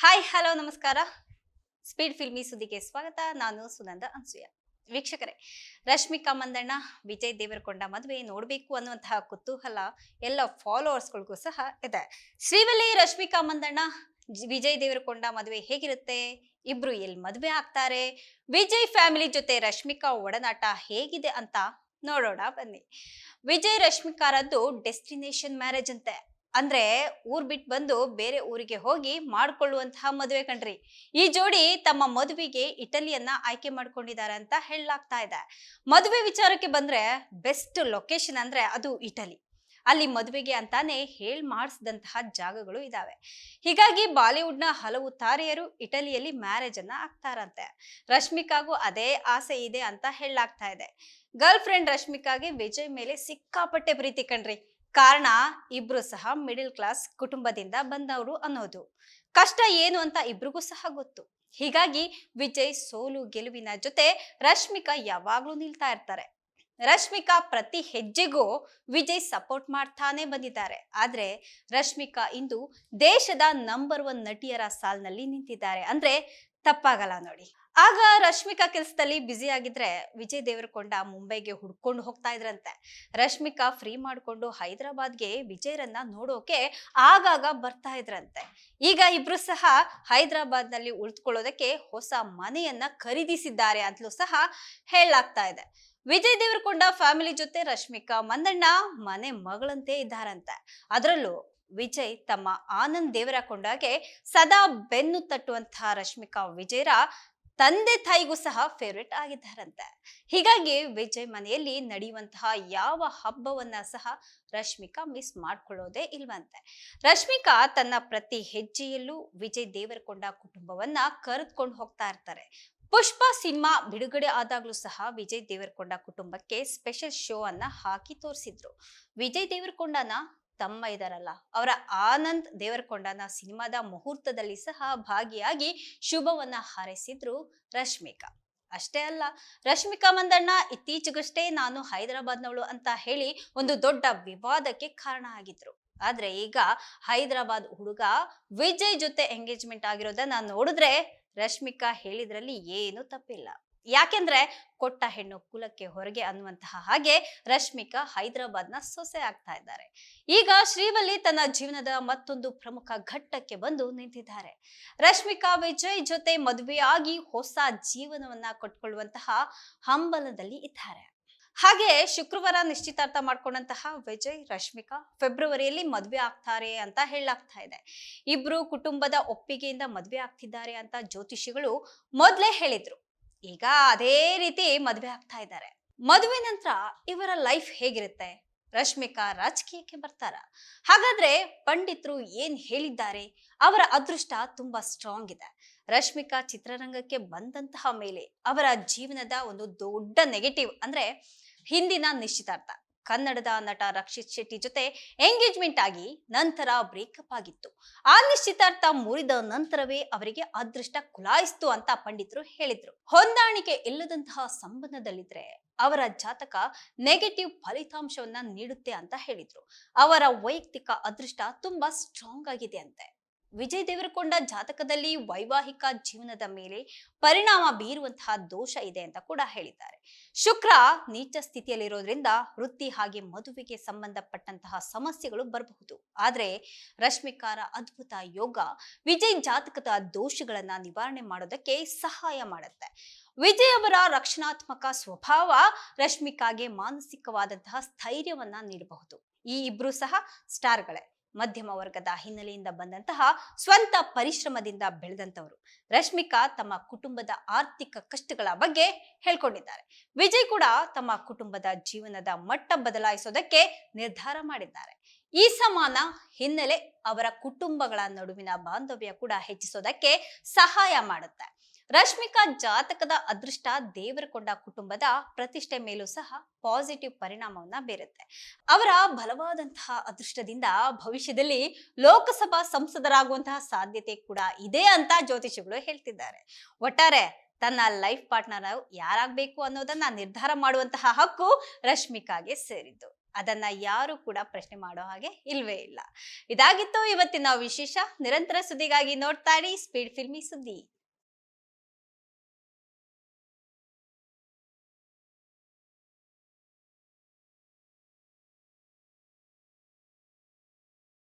Hi hello ನಮಸ್ಕಾರ. Speed filmy ಸುದ್ದಿಗೆ ಸ್ವಾಗತ. ನಾನು ಸುನಂದ ಅನ್ಸೂಯ. ವೀಕ್ಷಕರೇ, ರಶ್ಮಿಕಾ ಮಂದಣ್ಣ, ವಿಜಯ್ ದೇವರಕೊಂಡ ಮದುವೆ ನೋಡಬೇಕು ಅನ್ನುವಂತಹ ಕುತೂಹಲ ಎಲ್ಲ ಫಾಲೋವರ್ಸ್ಗಳಿಗೂ ಸಹ ಇದೆ. ಶ್ರೀವಲ್ಲಿ, ರಶ್ಮಿಕಾ ಮಂದಣ್ಣ ವಿಜಯ್ ದೇವರಕೊಂಡ ಮದುವೆ ಹೇಗಿರುತ್ತೆ? ಇಬ್ರು ಎಲ್ಲಿ ಮದುವೆ ಆಗ್ತಾರೆ? ವಿಜಯ್ ಫ್ಯಾಮಿಲಿ ಜೊತೆ ರಶ್ಮಿಕಾ ಒಡನಾಟ ಹೇಗಿದೆ ಅಂತ ನೋಡೋಣ ಬನ್ನಿ. ವಿಜಯ್, ರಶ್ಮಿಕಾರದ್ದು ಡೆಸ್ಟಿನೇಷನ್ ಮ್ಯಾರೇಜ್ ಅಂತೆ. ಅಂದ್ರೆ ಊರ್ ಬಿಟ್ಟು ಬಂದು ಬೇರೆ ಊರಿಗೆ ಹೋಗಿ ಮಾಡ್ಕೊಳ್ಳುವಂತಹ ಮದುವೆ ಕಣ್ರಿ. ಈ ಜೋಡಿ ತಮ್ಮ ಮದುವೆಗೆ ಇಟಲಿಯನ್ನ ಆಯ್ಕೆ ಮಾಡ್ಕೊಂಡಿದ್ದಾರೆ ಅಂತ ಹೇಳಲಾಗ್ತಾ ಇದೆ. ಮದುವೆ ವಿಚಾರಕ್ಕೆ ಬಂದ್ರೆ ಬೆಸ್ಟ್ ಲೊಕೇಶನ್ ಅಂದ್ರೆ ಅದು ಇಟಲಿ. ಅಲ್ಲಿ ಮದುವೆಗೆ ಅಂತಾನೆ ಹೇಳ್ ಮಾಡಿಸಿದಂತಹ ಜಾಗಗಳು ಇದಾವೆ. ಹೀಗಾಗಿ ಬಾಲಿವುಡ್ನ ಹಲವು ತಾರೆಯರು ಇಟಲಿಯಲ್ಲಿ ಮ್ಯಾರೇಜ್ ಅನ್ನ ಆಗ್ತಾರಂತೆ. ರಶ್ಮಿಕಾಗೂ ಅದೇ ಆಸೆ ಇದೆ ಅಂತ ಹೇಳಲಾಗ್ತಾ ಇದೆ. ಗರ್ಲ್ ಫ್ರೆಂಡ್ ರಶ್ಮಿಕಾಗೆ ವಿಜಯ್ ಮೇಲೆ ಸಿಕ್ಕಾಪಟ್ಟೆ ಪ್ರೀತಿ ಕಣ್ರಿ. ಕಾರಣ ಇಬ್ರು ಸಹ ಮಿಡಿಲ್ ಕ್ಲಾಸ್ ಕುಟುಂಬದಿಂದ ಬಂದವರು ಅನ್ನೋದು. ಕಷ್ಟ ಏನು ಅಂತ ಇಬ್ರಿಗೂ ಸಹ ಗೊತ್ತು. ಹೀಗಾಗಿ ವಿಜಯ್ ಸೋಲು ಗೆಲುವಿನ ಜೊತೆ ರಶ್ಮಿಕಾ ಯಾವಾಗ್ಲೂ ನಿಲ್ತಾ ಇರ್ತಾರೆ. ರಶ್ಮಿಕಾ ಪ್ರತಿ ಹೆಜ್ಜೆಗೂ ವಿಜಯ್ ಸಪೋರ್ಟ್ ಮಾಡ್ತಾನೆ ಬಂದಿದ್ದಾರೆ. ಆದ್ರೆ ರಶ್ಮಿಕಾ ಇಂದು ದೇಶದ ನಂಬರ್ ಒನ್ ನಟಿಯರ ಸಾಲ್ನಲ್ಲಿ ನಿಂತಿದ್ದಾರೆ. ಅಂದ್ರೆ ತಪ್ಪಾಗಲ್ಲ ನೋಡಿ. ಆಗ ರಶ್ಮಿಕಾ ಕೆಲಸದಲ್ಲಿ ಬ್ಯುಸಿ ಆಗಿದ್ರೆ ವಿಜಯ್ ದೇವರಕೊಂಡ ಮುಂಬೈಗೆ ಹುಡ್ಕೊಂಡು ಹೋಗ್ತಾ ಇದ್ರಂತೆ. ರಶ್ಮಿಕಾ ಫ್ರೀ ಮಾಡಿಕೊಂಡು ಹೈದರಾಬಾದ್ಗೆ ವಿಜಯರನ್ನ ನೋಡೋಕೆ ಆಗಾಗ ಬರ್ತಾ ಇದ್ರಂತೆ. ಈಗ ಇಬ್ರು ಸಹ ಹೈದರಾಬಾದ್ನಲ್ಲಿ ನಲ್ಲಿ ಹೊಸ ಮನೆಯನ್ನ ಖರೀದಿಸಿದ್ದಾರೆ ಅಂತಲೂ ಸಹ ಹೇಳಲಾಗ್ತಾ ಇದೆ. ವಿಜಯ್ ದೇವರಕೊಂಡ ಫ್ಯಾಮಿಲಿ ಜೊತೆ ರಶ್ಮಿಕಾ ಮಂದಣ್ಣ ಮನೆ ಮಗಳಂತೆ ಇದ್ದಾರಂತೆ. ಅದರಲ್ಲೂ ವಿಜಯ್ ತಮ್ಮ ಆನಂದ್ ದೇವರಕೊಂಡಗೆ ಸದಾ ಬೆನ್ನು ತಟ್ಟುವಂತಹ ರಶ್ಮಿಕಾ, ವಿಜಯರ ತಂದೆ ತಾಯಿಗೂ ಸಹ ಫೇವ್ರೆಟ್ ಆಗಿದ್ದಾರಂತೆ. ಹೀಗಾಗಿ ವಿಜಯ್ ಮನೆಯಲ್ಲಿ ನಡೆಯುವಂತಹ ಯಾವ ಹಬ್ಬವನ್ನ ಸಹ ರಶ್ಮಿಕಾ ಮಿಸ್ ಮಾಡ್ಕೊಳ್ಳೋದೇ ಇಲ್ವಂತೆ. ರಶ್ಮಿಕಾ ತನ್ನ ಪ್ರತಿ ಹೆಜ್ಜೆಯಲ್ಲೂ ವಿಜಯ್ ದೇವರಕೊಂಡ ಕುಟುಂಬವನ್ನ ಕರೆದುಕೊಂಡು ಹೋಗ್ತಾ ಇರ್ತಾರೆ. ಪುಷ್ಪ ಸಿನಿಮಾ ಬಿಡುಗಡೆ ಆದಾಗ್ಲೂ ಸಹ ವಿಜಯ್ ದೇವರಕೊಂಡ ಕುಟುಂಬಕ್ಕೆ ಸ್ಪೆಷಲ್ ಶೋ ಅನ್ನ ಹಾಕಿ ತೋರಿಸಿದ್ರು. ವಿಜಯ್ ದೇವರಕೊಂಡನ ತಮ್ಮ ಇದಾರಲ್ಲ, ಅವರ ಆನಂದ್ ದೇವರಕೊಂಡನ ಸಿನಿಮಾದ ಮುಹೂರ್ತದಲ್ಲಿ ಸಹ ಭಾಗಿಯಾಗಿ ಶುಭವನ್ನ ಹಾರೈಸಿದ್ರು ರಶ್ಮಿಕಾ. ಅಷ್ಟೇ ಅಲ್ಲ, ರಶ್ಮಿಕಾ ಮಂದಣ್ಣ ಇತ್ತೀಚೆಗಷ್ಟೇ ನಾನು ಹೈದರಾಬಾದ್ನವಳು ಅಂತ ಹೇಳಿ ಒಂದು ದೊಡ್ಡ ವಿವಾದಕ್ಕೆ ಕಾರಣ ಆಗಿದ್ರು. ಆದ್ರೆ ಈಗ ಹೈದರಾಬಾದ್ ಹುಡುಗ ವಿಜಯ್ ಜೊತೆ ಎಂಗೇಜ್ಮೆಂಟ್ ಆಗಿರೋದನ್ನ ನೋಡಿದ್ರೆ ರಶ್ಮಿಕಾ ಹೇಳಿದ್ರಲ್ಲಿ ಏನು ತಪ್ಪಿಲ್ಲ. ಯಾಕೆಂದ್ರೆ ಕೊಟ್ಟ ಹೆಣ್ಣು ಕುಲಕ್ಕೆ ಹೊರಗೆ ಅನ್ನುವಂತಹ ಹಾಗೆ ರಶ್ಮಿಕಾ ಹೈದರಾಬಾದ್ನ ಸೊಸೆ ಆಗ್ತಾ ಇದ್ದಾರೆ. ಈಗ ಶ್ರೀವಲ್ಲಿ ತನ್ನ ಜೀವನದ ಮತ್ತೊಂದು ಪ್ರಮುಖ ಘಟ್ಟಕ್ಕೆ ಬಂದು ನಿಂತಿದ್ದಾರೆ. ರಶ್ಮಿಕಾ ವಿಜಯ್ ಜೊತೆ ಮದುವೆಯಾಗಿ ಹೊಸ ಜೀವನವನ್ನ ಕಟ್ಕೊಳ್ಳುವಂತಹ ಹಂಬಲದಲ್ಲಿ ಇದ್ದಾರೆ. ಹಾಗೆ ಶುಕ್ರವಾರ ನಿಶ್ಚಿತಾರ್ಥ ಮಾಡ್ಕೊಂಡಂತಹ ವಿಜಯ್, ರಶ್ಮಿಕಾ ಫೆಬ್ರವರಿಯಲ್ಲಿ ಮದುವೆ ಆಗ್ತಾರೆ ಅಂತ ಹೇಳಲಾಗ್ತಾ ಇದೆ. ಇಬ್ರು ಕುಟುಂಬದ ಒಪ್ಪಿಗೆಯಿಂದ ಮದುವೆ ಆಗ್ತಿದ್ದಾರೆ ಅಂತ ಜ್ಯೋತಿಷಿಗಳು ಮೊದ್ಲೇ ಹೇಳಿದ್ರು. ಈಗ ಅದೇ ರೀತಿ ಮದುವೆ ಆಗ್ತಾ ಇದ್ದಾರೆ. ಮದುವೆ ನಂತರ ಇವರ ಲೈಫ್ ಹೇಗಿರುತ್ತೆ? ರಶ್ಮಿಕಾ ರಾಜಕೀಯಕ್ಕೆ ಬರ್ತಾರ? ಹಾಗಾದ್ರೆ ಪಂಡಿತರು ಏನ್ ಹೇಳಿದ್ದಾರೆ? ಅವರ ಅದೃಷ್ಟ ತುಂಬಾ ಸ್ಟ್ರಾಂಗ್ ಇದೆ. ರಶ್ಮಿಕಾ ಚಿತ್ರರಂಗಕ್ಕೆ ಬಂದಂತಹ ಮೇಲೆ ಅವರ ಜೀವನದ ಒಂದು ದೊಡ್ಡ ನೆಗೆಟಿವ್ ಅಂದ್ರೆ ಹಿಂದಿನ ನಿಶ್ಚಿತಾರ್ಥ. ಕನ್ನಡದ ನಟ ರಕ್ಷಿತ್ ಶೆಟ್ಟಿ ಜೊತೆ ಎಂಗೇಜ್ಮೆಂಟ್ ಆಗಿ ನಂತರ ಬ್ರೇಕಪ್ ಆಗಿತ್ತು. ಆ ನಿಶ್ಚಿತಾರ್ಥ ಮುರಿದ ನಂತರವೇ ಅವರಿಗೆ ಅದೃಷ್ಟ ಕುಲಾಯಿಸ್ತು ಅಂತ ಪಂಡಿತರು ಹೇಳಿದ್ರು. ಹೊಂದಾಣಿಕೆ ಇಲ್ಲದಂತಹ ಸಂಬಂಧದಲ್ಲಿದ್ರೆ ಅವರ ಜಾತಕ ನೆಗೆಟಿವ್ ಫಲಿತಾಂಶವನ್ನ ನೀಡುತ್ತೆ ಅಂತ ಹೇಳಿದ್ರು. ಅವರ ವೈಯಕ್ತಿಕ ಅದೃಷ್ಟ ತುಂಬಾ ಸ್ಟ್ರಾಂಗ್ ಆಗಿದೆ ಅಂತೆ. ವಿಜಯ್ ದೇವರಕೊಂಡ ಜಾತಕದಲ್ಲಿ ವೈವಾಹಿಕ ಜೀವನದ ಮೇಲೆ ಪರಿಣಾಮ ಬೀರುವಂತಹ ದೋಷ ಇದೆ ಅಂತ ಕೂಡ ಹೇಳಿದ್ದಾರೆ. ಶುಕ್ರ ನೀಚ ಸ್ಥಿತಿಯಲ್ಲಿರೋದ್ರಿಂದ ವೃತ್ತಿ ಹಾಗೆ ಮದುವೆಗೆ ಸಂಬಂಧಪಟ್ಟಂತಹ ಸಮಸ್ಯೆಗಳು ಬರಬಹುದು. ಆದ್ರೆ ರಶ್ಮಿಕಾರ ಅದ್ಭುತ ಯೋಗ ವಿಜಯ್ ಜಾತಕದ ದೋಷಗಳನ್ನ ನಿವಾರಣೆ ಮಾಡೋದಕ್ಕೆ ಸಹಾಯ ಮಾಡುತ್ತೆ. ವಿಜಯ್ ಅವರ ರಕ್ಷಣಾತ್ಮಕ ಸ್ವಭಾವ ರಶ್ಮಿಕಾಗೆ ಮಾನಸಿಕವಾದಂತಹ ಸ್ಥೈರ್ಯವನ್ನ ನೀಡಬಹುದು. ಈ ಇಬ್ರು ಸಹ ಸ್ಟಾರ್ಗಳೇ. ಮಧ್ಯಮ ವರ್ಗದ ಹಿನ್ನೆಲೆಯಿಂದ ಬಂದಂತಹ ಸ್ವಂತ ಪರಿಶ್ರಮದಿಂದ ಬೆಳೆದಂತವರು ರಶ್ಮಿಕಾ ತಮ್ಮ ಕುಟುಂಬದ ಆರ್ಥಿಕ ಕಷ್ಟಗಳ ಬಗ್ಗೆ ಹೇಳ್ಕೊಂಡಿದ್ದಾರೆ. ವಿಜಯ್ ಕೂಡ ತಮ್ಮ ಕುಟುಂಬದ ಜೀವನದ ಮಟ್ಟ ಬದಲಾಯಿಸೋದಕ್ಕೆ ನಿರ್ಧಾರ ಮಾಡಿದ್ದಾರೆ. ಈ ಸಮಾನ ಹಿನ್ನೆಲೆ ಅವರ ಕುಟುಂಬಗಳ ನಡುವಿನ ಬಾಂಧವ್ಯ ಕೂಡ ಹೆಚ್ಚಿಸೋದಕ್ಕೆ ಸಹಾಯ ಮಾಡುತ್ತೆ. ರಶ್ಮಿಕಾ ಜಾತಕದ ಅದೃಷ್ಟ ದೇವರಕೊಂಡ ಕುಟುಂಬದ ಪ್ರತಿಷ್ಠೆ ಮೇಲೂ ಸಹ ಪಾಸಿಟಿವ್ ಪರಿಣಾಮವನ್ನ ಬೀರುತ್ತೆ. ಅವರ ಬಲವಾದಂತಹ ಅದೃಷ್ಟದಿಂದ ಭವಿಷ್ಯದಲ್ಲಿ ಲೋಕಸಭಾ ಸಂಸದರಾಗುವಂತಹ ಸಾಧ್ಯತೆ ಕೂಡ ಇದೆ ಅಂತ ಜ್ಯೋತಿಷಿಗಳು ಹೇಳ್ತಿದ್ದಾರೆ. ಒಟ್ಟಾರೆ ತನ್ನ ಲೈಫ್ ಪಾರ್ಟ್ನರ್ ಯಾರಾಗಬೇಕು ಅನ್ನೋದನ್ನ ನಿರ್ಧಾರ ಮಾಡುವಂತಹ ಹಕ್ಕು ರಶ್ಮಿಕಾಗೆ ಸೇರಿದ್ದು. ಅದನ್ನ ಯಾರು ಕೂಡ ಪ್ರಶ್ನೆ ಮಾಡೋ ಹಾಗೆ ಇಲ್ವೇ ಇಲ್ಲ. ಇದಾಗಿತ್ತು ಇವತ್ತಿನ ವಿಶೇಷ. ನಿರಂತರ ಸುದ್ದಿಗಾಗಿ ನೋಡ್ತಾ ಇರಿ. ಸ್ಪೀಡ್ ಫಿಲ್ಮಿ ಸುದ್ದಿ.